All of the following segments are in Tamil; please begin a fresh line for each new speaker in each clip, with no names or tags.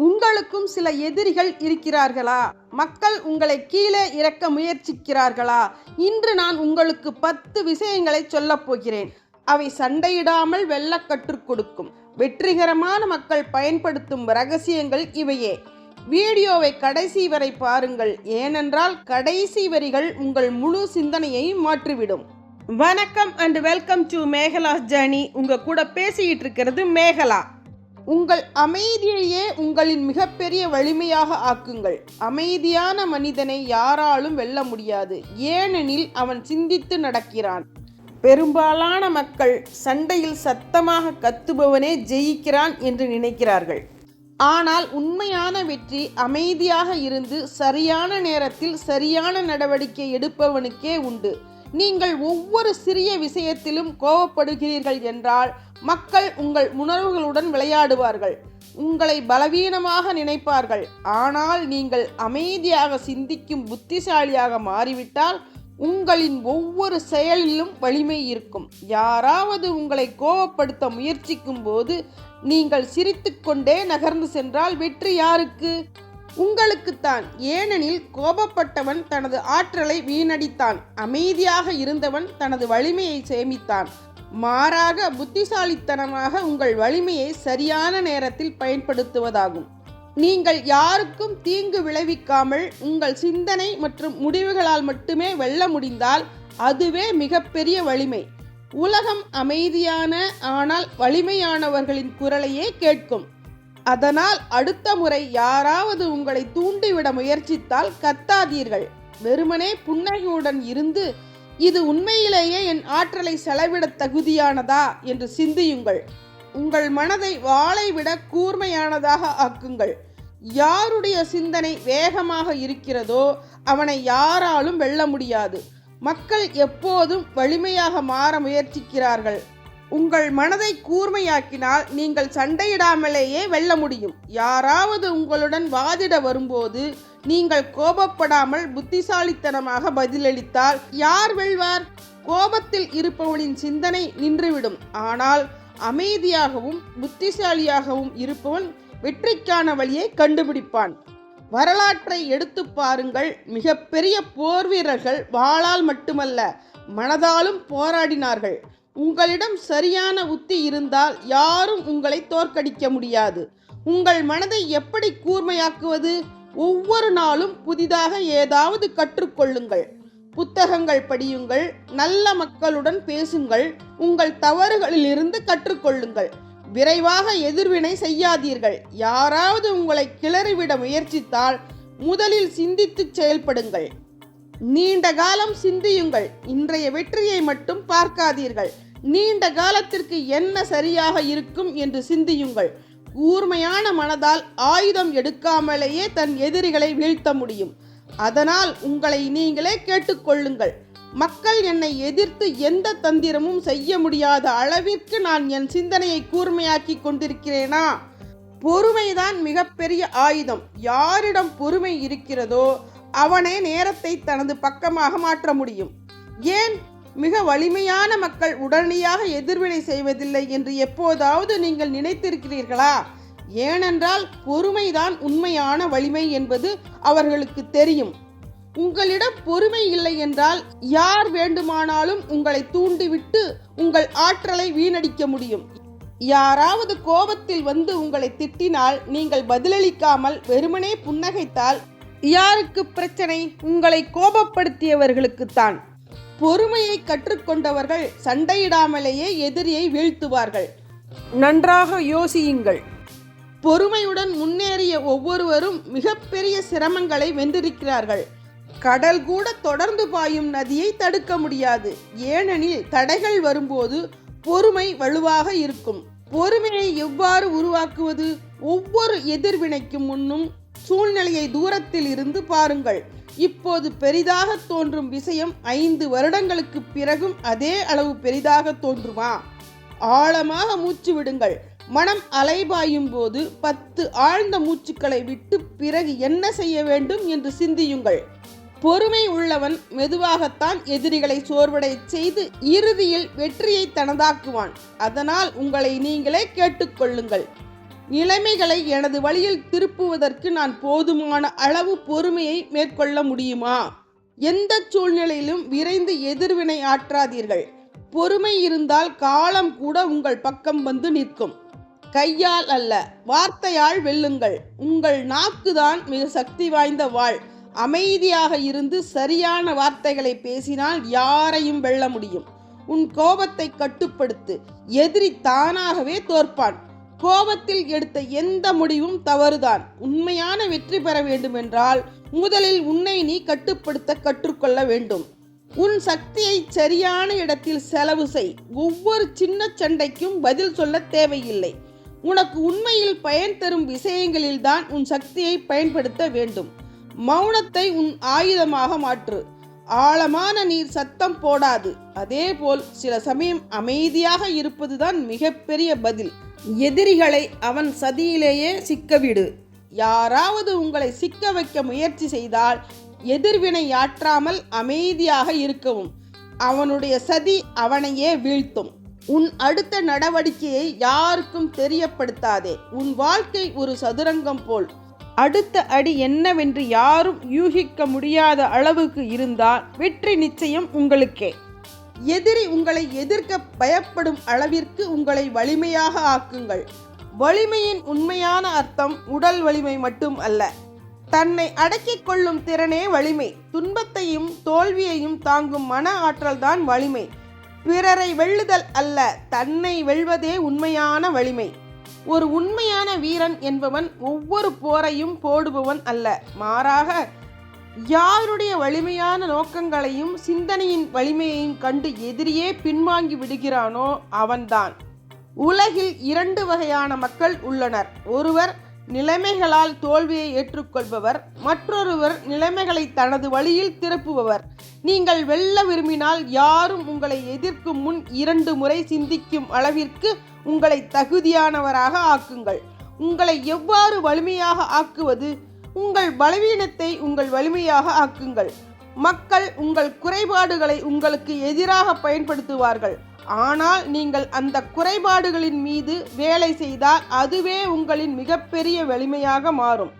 உங்களுக்கும் சில எதிரிகள் இருக்கிறார்களா? மக்கள் உங்களை கீழே இறக்க முயற்சிக்கிறார்களா? இன்று நான் உங்களுக்கு பத்து விஷயங்களை சொல்லப் போகிறேன். அவை சண்டையிடாமல் வெல்ல கற்றுக் கொடுக்கும். வெற்றிகரமான மக்கள் பயன்படுத்தும் ரகசியங்கள் இவையே. வீடியோவை கடைசி வரை பாருங்கள். ஏனென்றால் கடைசி வரிகள் உங்கள் முழு சிந்தனையை மாற்றிவிடும். வணக்கம் and welcome to Mekala journey. உங்க கூட பேசிக்கிட்டு இருக்கிறது மேகலா. உங்கள் அமைதியையே உங்களின் மிகப்பெரிய வலிமையாக ஆக்குங்கள். அமைதியான மனிதனை யாராலும் வெல்ல முடியாது. ஏனெனில் அவன் சிந்தித்து நடக்கிறான். பெரும்பாலான மக்கள் சண்டையில் சத்தமாக கத்துபவனே ஜெயிக்கிறான் என்று நினைக்கிறார்கள். ஆனால் உண்மையான வெற்றி அமைதியாக இருந்து சரியான நேரத்தில் சரியான நடவடிக்கை எடுப்பவனுக்கே உண்டு. நீங்கள் ஒவ்வொரு சிறிய விஷயத்திலும் கோவப்படுகிறீர்கள் என்றால் மக்கள் உங்கள் உணர்வுகளுடன் விளையாடுவார்கள். உங்களை பலவீனமாக நினைப்பார்கள். ஆனால் நீங்கள் அமைதியாக சிந்திக்கும் புத்திசாலியாக மாறிவிட்டால் உங்களின் ஒவ்வொரு செயலிலும் வலிமை இருக்கும். யாராவது உங்களை கோபப்படுத்த முயற்சிக்கும் போது நீங்கள் சிரித்துக்கொண்டே நகர்ந்து சென்றால் வெற்றி யாருக்கு? உங்களுக்குத்தான். ஏனெனில் கோபப்பட்டவன் தனது ஆற்றலை வீணடித்தான். அமைதியாக இருந்தவன் தனது வலிமையை சேமித்தான். மாறாக புத்திசாலித்தனமாக உங்கள் வலிமையை சரியான நேரத்தில் பயன்படுத்துவதாகும். நீங்கள் யாருக்கும் தீங்கு விளைவிக்காமல் உங்கள் சிந்தனை மற்றும் முடிவுகளால் மட்டுமே வெல்ல முடிந்தால் அதுவே மிகப்பெரிய வலிமை. உலகம் அமைதியான ஆனால் வலிமையானவர்களின் குரலையே கேட்கும். அதனால் அடுத்த முறை யாராவது உங்களை தூண்டிவிட முயற்சித்தால் கத்தாதீர்கள். வெறுமனே புன்னகையுடன் இருந்து இது உண்மையிலேயே என் ஆற்றலை செலவிட தகுதியானதா என்று சிந்தியுங்கள். உங்கள் மனதை வாளை விட கூர்மையானதாக ஆக்குங்கள். யாருடைய சிந்தனை வேகமாக இருக்கிறதோ அவனை யாராலும் வெல்ல முடியாது. மக்கள் எப்போதும் வலிமையாக மாற முயற்சிக்கிறார்கள். உங்கள் மனதை கூர்மையாக்கினால் நீங்கள் சண்டையிடாமலேயே வெல்ல முடியும். யாராவது உங்களுடன் வாதிட வரும்போது நீங்கள் கோபப்படாமல் புத்திசாலித்தனமாக பதிலளித்தால் யார் வெல்வார்? கோபத்தில் இருப்பவனின் சிந்தனை நின்றுவிடும். ஆனால் அமைதியாகவும் புத்திசாலியாகவும் இருப்பவன் வெற்றிக்கான வழியை கண்டுபிடிப்பான். வரலாற்றை எடுத்து பாருங்கள். மிகப்பெரிய போர் வீரர்கள் வாளால் மட்டுமல்ல மனதாலும் போராடினார்கள். உங்களிடம் சரியான உத்தி இருந்தால் யாரும் உங்களை தோற்கடிக்க முடியாது. உங்கள் மனதை எப்படி கூர்மையாக்குவது? ஒவ்வொரு நாளும் புதிதாக ஏதாவது கற்றுக்கொள்ளுங்கள். புத்தகங்கள் படியுங்கள் நல்ல மக்களுடன் பேசுங்கள் உங்கள் தவறுகளிலிருந்து கற்றுக்கொள்ளுங்கள். விரைவாக எதிர்வினை செய்யாதீர்கள். யாராவது உங்களை கிளறிவிட முயற்சித்தால் முதலில் சிந்தித்து செயல்படுங்கள். நீண்ட காலம் சிந்தியுங்கள். இன்றைய வெற்றியை மட்டும் பார்க்காதீர்கள். நீண்ட காலத்திற்கு என்ன சரியாக இருக்கும் என்று சிந்தியுங்கள். கூர்மையான மனதால் ஆயுதம் எடுக்காமலேயே தன் எதிரிகளை வீழ்த்த முடியும். அதனால் உங்களை நீங்களே கேட்டுக்கொள்ளுங்கள். மக்கள் என்னை எதிர்த்து எந்த தந்திரமும் செய்ய முடியாத அளவிற்கு நான் என் சிந்தனையை கூர்மையாக்கி கொண்டிருக்கிறேனா? பொறுமைதான் மிகப்பெரிய ஆயுதம். யாரிடம் பொறுமை இருக்கிறதோ அவனே நேரத்தை தனது பக்கமாக மாற்ற முடியும். ஏன் மிக வலிமையான மக்கள் உடனடியாக எதிர்வினை செய்வதில்லை என்று எப்போதாவது நீங்கள் நினைத்திருக்கிறீர்களா? ஏனென்றால் பொறுமைதான் உண்மையான வலிமை என்பது அவர்களுக்கு தெரியும். உங்களிடம் பொறுமை இல்லை என்றால் யார் வேண்டுமானாலும் உங்களை தூண்டிவிட்டு உங்கள் ஆற்றலை வீணடிக்க முடியும். யாராவது கோபத்தில் வந்து உங்களை திட்டினால் நீங்கள் பதிலளிக்காமல் வெறுமனே புன்னகைத்தால் யாருக்கு பிரச்சனை? உங்களை கோபப்படுத்தியவர்களுக்குத்தான். பொறுமையை கற்றுக்கொண்டவர்கள் சண்டையிடாமலேயே எதிரியை வீழ்த்துவார்கள். நன்றாக யோசியுங்கள். பொறுமையுடன் முன்னேறிய ஒவ்வொருவரும் மிகப்பெரிய சிரமங்களை வென்றிருக்கிறார்கள். கடல் கூட தொடர்ந்து பாயும் நதியை தடுக்க முடியாது. ஏனெனில் தடைகள் வரும்போது பொறுமை வலுவாக இருக்கும். பொறுமையை எவ்வாறு உருவாக்குவது? ஒவ்வொரு எதிர்வினைக்கும் முன்னும் சூழ்நிலையை தூரத்தில் இருந்து பாருங்கள். இப்போது பெரிதாக தோன்றும் விஷயம் ஐந்து வருடங்களுக்கு பிறகும் அதே அளவு பெரிதாக தோன்றுமா? ஆழமாக மூச்சு விடுங்கள். மனம் அலைபாயும் போது பத்து ஆழ்ந்த மூச்சுக்களை விட்டு பிறகு என்ன செய்ய வேண்டும் என்று சிந்தியுங்கள். பொறுமை உள்ளவன் மெதுவாகத்தான் எதிரிகளை சோர்வடை செய்து இறுதியில் வெற்றியை தனதாக்குவான். அதனால் உங்களை நீங்களே கேட்டுக்கொள்ளுங்கள் நிலைமைகளை எனது வழியில் திருப்புவதற்கு நான் போதுமான அளவு பொறுமையை மேற்கொள்ள முடியுமா? எந்த சூழ்நிலையிலும் விரைந்து எதிர்வினை ஆற்றாதீர்கள். பொறுமை இருந்தால் காலம் கூட உங்கள் பக்கம் வந்து நிற்கும். கையால் அல்ல வார்த்தையால் வெல்லுங்கள். உங்கள் நாக்குதான் மிக சக்தி வாய்ந்த வாழ். அமைதியாக இருந்து சரியான வார்த்தைகளை பேசினால் யாரையும் வெல்ல முடியும். உன் கோபத்தை கட்டுப்படுத்து. எதிரி தானாகவே தோற்பான். கோபத்தில் எடுத்த எந்த முடிவும் தவறுதான். உண்மையான வெற்றி பெற வேண்டுமென்றால் முதலில் உன்னை நீ கட்டுப்படுத்த கற்றுக்கொள்ள வேண்டும். உன் சக்தியை சரியான இடத்தில் செலவு செய். ஒவ்வொரு சின்ன சண்டைக்கும் பதில் சொல்ல தேவையில்லை. உனக்கு உண்மையில் பயன் தரும் விஷயங்களில்தான் உன் சக்தியை பயன்படுத்த வேண்டும். மௌனத்தை உன் ஆயுதமாக மாற்று. ஆழமான நீர் சத்தம் போடாது. அதேபோல் சில சமயம் அமைதியாக இருப்பதுதான் மிகப்பெரிய பதில். எதிரிகளை அவன் சதியிலேயே சிக்கவிடு. யாராவது உங்களை சிக்க வைக்க முயற்சி செய்தால் எதிர்வினை ஆற்றாமல் அமைதியாக இருக்கவும். அவனுடைய சதி அவனையே வீழ்த்தும். உன் அடுத்த நடவடிக்கையை யாருக்கும் தெரியப்படுத்தாதே. உன் வாழ்க்கை ஒரு சதுரங்கம் போல். அடுத்த அடி என்னவென்று யாரும் யூகிக்க முடியாத அளவுக்கு இருந்தால் வெற்றி நிச்சயம் உங்களுக்கே. எதிரி உங்களை எதிர்க்க பயப்படும் அளவிற்கு உங்களை வலிமையாக ஆக்குங்கள். வலிமையின் உண்மையான அர்த்தம் உடல் வலிமை மட்டும் அல்ல. தன்னை அடக்கிக் கொள்ளும் திறனே வலிமை. துன்பத்தையும் தோல்வியையும் தாங்கும் மன ஆற்றல்தான் வலிமை. பிறரை வெல்லுதல் அல்ல தன்னை வெல்வதே உண்மையான வலிமை. ஒரு உண்மையான வீரன் என்பவன் ஒவ்வொரு போரையும் போடுபவன் அல்ல. மாறாக யாருடைய வலிமையான நோக்கங்களையும் சிந்தனையின் வலிமையையும் கண்டு எதிரியே பின்வாங்கி விடுகிறானோ அவன்தான். உலகில் இரண்டு வகையான மக்கள் உள்ளனர். ஒருவர் நிலைமைகளால் தோல்வியை ஏற்றுக்கொள்பவர் மற்றொருவர் நிலைமைகளை தனது வழியில் திருப்புபவர். நீங்கள் வெல்ல விரும்பினால் யாரும் உங்களை எதிர்க்கும் முன் இரண்டு முறை சிந்திக்கும் அளவிற்கு உங்களை தகுதியானவராக ஆக்குங்கள். உங்களை எவ்வாறு வலிமையாக ஆக்குவது? உங்கள் பலவீனத்தை உங்கள் வலிமையாக ஆக்குங்கள். மக்கள் உங்கள் குறைபாடுகளை உங்களுக்கு எதிராக பயன்படுத்துவார்கள். ஆனால் நீங்கள் அந்த குறைபாடுகளின் மீது வேலை செய்தால் அதுவே உங்களின் மிகப்பெரிய வலிமையாக மாறும்.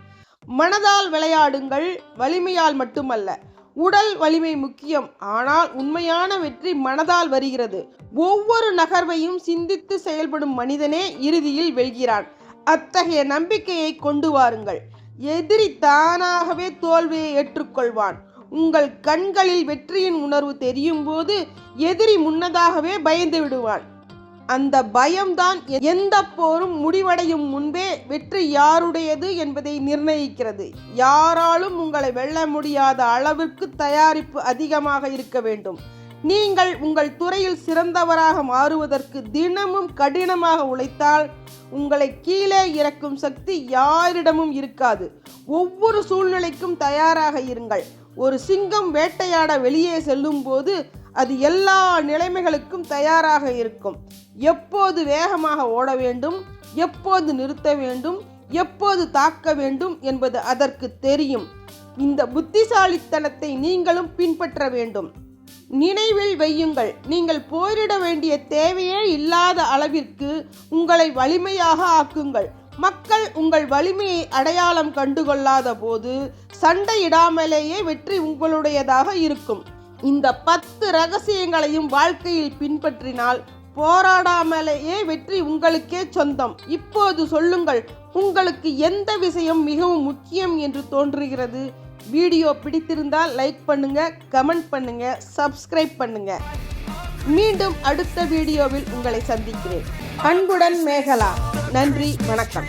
மனதால் விளையாடுங்கள் வலிமையால் மட்டுமல்ல. உடல் வலிமை முக்கியம். ஆனால் உண்மையான வெற்றி மனதால் வருகிறது. ஒவ்வொரு நகர்வையும் சிந்தித்து செயல்படும் மனிதனே இறுதியில் வெல்கிறான். அத்தகைய நம்பிக்கையை கொண்டு வாருங்கள். எதிரி தானாகவே தோல்வியை ஏற்றுக்கொள்வான். உங்கள் கண்களில் வெற்றியின் உணர்வு தெரியும் போது எதிரி முன்னதாகவே பயந்து விடுவான். அந்த பயம்தான் எந்த போரும் முடிவடையும் முன்பே வெற்றி யாருடையது என்பதை நிர்ணயிக்கிறது. யாராலும் உங்களை வெல்ல முடியாத அளவிற்கு தயாரிப்பு அதிகமாக இருக்க வேண்டும். நீங்கள் உங்கள் துறையில் சிறந்தவராக மாறுவதற்கு தினமும் கடினமாக உழைத்தால் உங்களை கீழே இறக்கும் சக்தி யாரிடமும் இருக்காது. ஒவ்வொரு சூழ்நிலைக்கும் தயாராக இருங்கள். ஒரு சிங்கம் வேட்டையாட வெளியே செல்லும் போது அது எல்லா நிலைமைகளுக்கும் தயாராக இருக்கும். எப்போது வேகமாக ஓட வேண்டும் எப்போது நிறுத்த வேண்டும் எப்போது தாக்க வேண்டும் என்பது அதற்கு தெரியும். இந்த புத்திசாலித்தனத்தை நீங்களும் பின்பற்ற வேண்டும். நினைவில் வையுங்கள். நீங்கள் போரிட வேண்டிய தேவையே இல்லாத அளவிற்கு உங்களை வலிமையாக ஆக்குங்கள். மக்கள் உங்கள் வலிமையை அடையாளம் கண்டுகொள்ளாத போது சண்டையிடாமலேயே வெற்றி உங்களுடையதாக இருக்கும். இந்த பத்து ரகசியங்களையும் வாழ்க்கையில் பின்பற்றினால் போராடாமலேயே வெற்றி உங்களுக்கே சொந்தம். இப்போது சொல்லுங்கள் உங்களுக்கு எந்த விஷயம் மிகவும் முக்கியம் என்று தோன்றுகிறது? வீடியோ பிடித்திருந்தால் லைக் பண்ணுங்க கமெண்ட் பண்ணுங்க சப்ஸ்கிரைப் பண்ணுங்க. மீண்டும் அடுத்த வீடியோவில் உங்களை சந்திக்கிறேன். அன்புடன் மேகலா. நன்றி வணக்கம்.